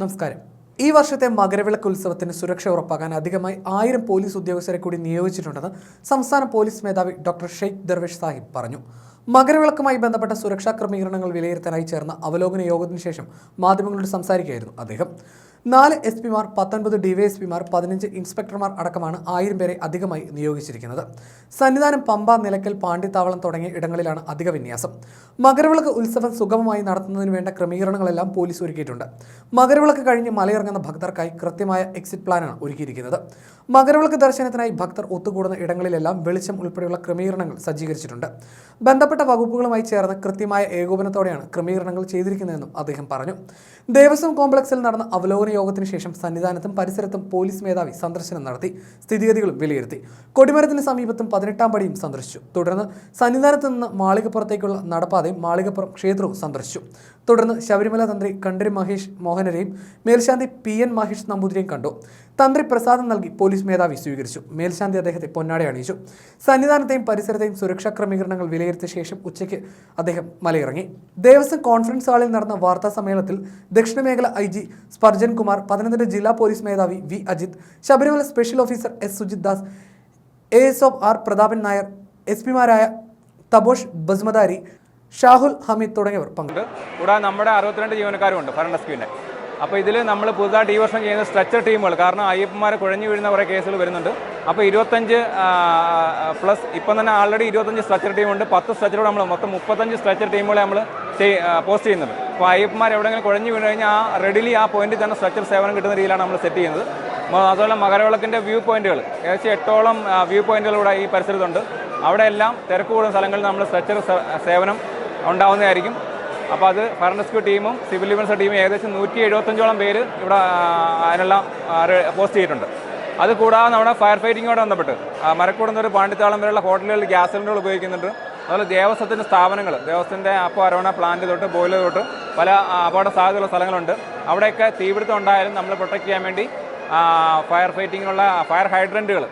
നമസ്കാരം. ഈ വർഷത്തെ മകരവിളക്ക് ഉത്സവത്തിന് സുരക്ഷ ഉറപ്പാക്കാൻ അധികമായി ആയിരം പോലീസ് ഉദ്യോഗസ്ഥരെ കൂടി നിയോഗിച്ചിട്ടുണ്ടെന്ന് സംസ്ഥാന പോലീസ് മേധാവി ഡോക്ടർ ഷെയ്ഖ് ദർവേഷ് സാഹിബ് പറഞ്ഞു. മകരവിളക്കുമായി ബന്ധപ്പെട്ട സുരക്ഷാ ക്രമീകരണങ്ങൾ വിലയിരുത്താനായി ചേർന്ന അവലോകന യോഗത്തിന് ശേഷം മാധ്യമങ്ങളോട് സംസാരിക്കുകയായിരുന്നു അദ്ദേഹം. നാല് എസ് പിമാർ പത്തൊൻപത് ഡിവൈഎസ്പിമാർ പതിനഞ്ച് ഇൻസ്പെക്ടർമാർ അടക്കമാണ് ആയിരം പേരെ അധികമായി നിയോഗിച്ചിരിക്കുന്നത്. സന്നിധാനം പമ്പ നിലയ്ക്കൽ പാണ്ഡിത്താവളം തുടങ്ങിയ ഇടങ്ങളിലാണ് അധിക വിന്യാസം. മകരവിളക്ക് ഉത്സവം സുഗമമായി നടത്തുന്നതിന് വേണ്ട ക്രമീകരണങ്ങളെല്ലാം പോലീസ് ഒരുക്കിയിട്ടുണ്ട്. മകരവിളക്ക് കഴിഞ്ഞ് മലയിറങ്ങുന്ന ഭക്തർക്കായി കൃത്യമായ എക്സിറ്റ് പ്ലാനാണ് ഒരുക്കിയിരിക്കുന്നത്. മകരവിളക്ക് ദർശനത്തിനായി ഭക്തർ ഒത്തുകൂടുന്ന ഇടങ്ങളിലെല്ലാം വെളിച്ചം ഉൾപ്പെടെയുള്ള ക്രമീകരണങ്ങൾ സജ്ജീകരിച്ചിട്ടുണ്ട്. ബന്ധപ്പെട്ട വകുപ്പുകളുമായി ചേർന്ന് കൃത്യമായ ഏകോപനത്തോടെയാണ് ക്രമീകരണങ്ങൾ ചെയ്തിരിക്കുന്നതെന്നും അദ്ദേഹം പറഞ്ഞു. ദേവസ്വം കോംപ്ലക്സിൽ നടന്ന അവലോകന യോഗത്തിന് ശേഷം സന്നിധാനത്തും പരിസരത്തും പോലീസ് മേധാവി സന്ദർശനം നടത്തി സ്ഥിതിഗതികളും വിലയിരുത്തി. കൊടിമരത്തിന് സമീപത്തും പതിനെട്ടാം പടിയും സന്ദർശിച്ചു. തുടർന്ന് സന്നിധാനത്ത് നിന്ന് മാളികപ്പുറത്തേക്കുള്ള നടപ്പാതയും മാളികപ്പുറം ക്ഷേത്രവും സന്ദർശിച്ചു. തുടർന്ന് ശബരിമല തന്ത്രി കണ്ടരി മഹേഷ് മോഹനരെയും മേൽശാന്തി പി എൻ മഹേഷ് നമ്പൂതിരിയും കണ്ടു. തന്ത്രി പ്രസാദം നൽകി പോലീസ് മേധാവി സ്വീകരിച്ചു. മേൽശാന്തി അദ്ദേഹത്തെ പൊന്നാടി അണിയിച്ചു. സന്നിധാനത്തെയും പരിസരത്തെയും സുരക്ഷാ ക്രമീകരണങ്ങൾ വിലയിരുത്തിയ ശേഷം ഉച്ചയ്ക്ക് അദ്ദേഹം മലയിറങ്ങി. ദേവസ്വം കോൺഫറൻസ് ഹാളിൽ നടന്ന വാർത്താ സമ്മേളനത്തിൽ ദക്ഷിണ മേഖല I G Spurgeon Kumar Pathanamthitta ജില്ലാ പോലീസ് മേധാവി V. Ajith Sabarimala special officer S. Sujith Das A. S. Of R. Prathapan Nair S. പിമാരായ Tabosh ബസ്മദാരി Shahul Hameed തുടങ്ങിയവർ പങ്കെടുത്തു. കൂടാതെ നമ്മുടെ അറുപത്തിരണ്ട് ജീവനക്കാരുമുണ്ട് ഫയർ റെസ്ക്യൂവിന്റെ അപ്പോൾ ഇതിൽ നമ്മൾ പുതുതായിട്ട് ഈ വർഷം ചെയ്യുന്ന സ്ട്രെച്ചർ ടീമുകൾ കാരണം അയ്യപ്പന്മാരെ കുഴഞ്ഞു വീഴുന്ന കുറേ കേസുകൾ വരുന്നുണ്ട്. അപ്പോൾ ഇരുപത്തഞ്ച് പ്ലസ് ഇപ്പം തന്നെ ആൾറെഡി ഇരുപത്തഞ്ച് സ്ട്രെച്ചർ ടീമുണ്ട്. പത്ത് സ്ട്രെച്ചറോട് നമ്മൾ മൊത്തം മുപ്പത്തഞ്ച് സ്ട്രെച്ചർ ടീമുകളെ നമ്മൾ പോസ്റ്റ് ചെയ്യുന്നുണ്ട്. അയ്യപ്പന്മാർ എവിടെയെങ്കിലും കുഴഞ്ഞു വീണ് കഴിഞ്ഞാൽ ആ റെഡിലി ആ പോയിന്റിൽ തന്നെ സ്ട്രക്ചർ സേവനം കിട്ടുന്ന രീതിയിലാണ് നമ്മൾ സെറ്റ് ചെയ്യുന്നത്. അതുപോലെ മകരവിളക്കിന്റെ വ്യൂ പോയിന്റുകൾ ഏകദേശം എട്ടോളം വ്യൂ പോയിന്റുകൾ ഇവിടെ ഈ പരിസരത്തുണ്ട്. അവിടെ എല്ലാം തിരക്ക് കൂടുന്ന സ്ഥലങ്ങളിൽ നമ്മൾ സ്ട്രക്ചർ സേവനം ഉണ്ടാവുന്നതായിരിക്കും. അപ്പോൾ അത് ഫയർ റെസ്ക്യൂ ടീമും സിവിൽ ഡിഫൻസ് ടീമും ഏകദേശം നൂറ്റി എഴുപത്തഞ്ചോളം പേര് ഇവിടെ അതിനെല്ലാം പോസ്റ്റ് ചെയ്തിട്ടുണ്ട്. അത് കൂടാതെ നമ്മുടെ ഫയർ ഫൈറ്റിങ്ങോട് ബന്ധപ്പെട്ട് ആ, മരക്കൂടുന്ന ഒരു പാണ്ഡിത്താളം വരെയുള്ള ഹോട്ടലുകളിൽ ഗ്യാസ് സിലിണ്ടറുകൾ ഉപയോഗിക്കുന്നുണ്ട്. അതുപോലെ ദേവസ്വത്തിന്റെ സ്ഥാപനങ്ങൾ ദേവസ്വത്തിന്റെ അപ്പോൾ അരോണ പ്ലാന്റ് തൊട്ട് ബോയിലർ തൊട്ട് പല അപകട സാധ്യതയുള്ള സ്ഥലങ്ങളുണ്ട്. അവിടെയൊക്കെ തീപിടുത്തം ഉണ്ടായാലും നമ്മൾ പ്രൊട്ടക്ട് ചെയ്യാൻ വേണ്ടി ഫയർ ഫൈറ്റിങ്ങിനുള്ള ഫയർ ഹൈഡ്രന്റുകൾ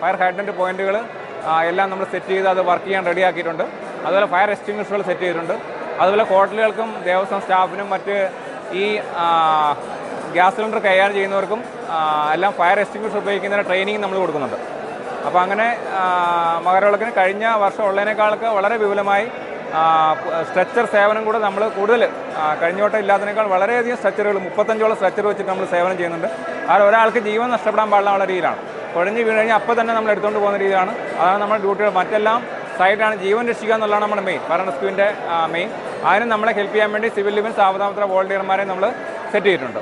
ഫയർ ഹൈഡ്രന്റ് പോയിന്റുകൾ എല്ലാം നമ്മൾ സെറ്റ് ചെയ്ത് അത് വർക്ക് ചെയ്യാൻ റെഡിയാക്കിയിട്ടുണ്ട് അതുപോലെ ഫയർ എക്സ്റ്റിങ്ഷുകൾ സെറ്റ് ചെയ്തിട്ടുണ്ട്. അതുപോലെ ഹോട്ടലുകൾക്കും ദേവസ്വം സ്റ്റാഫിനും മറ്റ് ഈ ഗ്യാസ് സിലിണ്ടർ കൈകാര്യം ചെയ്യുന്നവർക്കും എല്ലാം ഫയർ എക്സ്റ്റിങ്വിഷർ ഉപയോഗിക്കുന്നതിന് ട്രെയിനിങ് നമ്മൾ കൊടുക്കുന്നുണ്ട്. അപ്പോൾ അങ്ങനെ മകരവിളക്കിന് കഴിഞ്ഞ വർഷം ഉള്ളതിനേക്കാളൊക്കെ വളരെ വിപുലമായി സ്ട്രെച്ചർ സേവനം കൂടെ നമ്മൾ കൂടുതൽ കഴിഞ്ഞോട്ടം ഇല്ലാത്തതിനേക്കാൾ വളരെയധികം സ്ട്രെച്ചറുകൾ മുപ്പത്തഞ്ചോളം സ്ട്രെച്ചർ വെച്ചിട്ട് നമ്മൾ സേവനം ചെയ്യുന്നുണ്ട്. കാരണം ഒരാൾക്ക് ജീവൻ നഷ്ടപ്പെടാൻ പാടില്ല രീതിയിലാണ്. കുഴഞ്ഞ് വീണ് കഴിഞ്ഞാൽ അപ്പോൾ തന്നെ നമ്മൾ എടുത്തുകൊണ്ട് പോകുന്ന രീതിയാണ് അതാണ് നമ്മുടെ ഡ്യൂട്ടികൾ. മറ്റെല്ലാം സൈഡാണ് ജീവൻ രക്ഷിക്കുക എന്നുള്ളതാണ് നമ്മുടെ മെയിൻ. Fire main. അതിന് നമ്മളെ ഹെൽപ്പ് ചെയ്യാൻ വേണ്ടി സിവിൽ ഡിഫൻസ് ആവതാമത്ര വോളണ്ടിയർമാരെ നമ്മൾ സെറ്റ് ചെയ്തിട്ടുണ്ട്.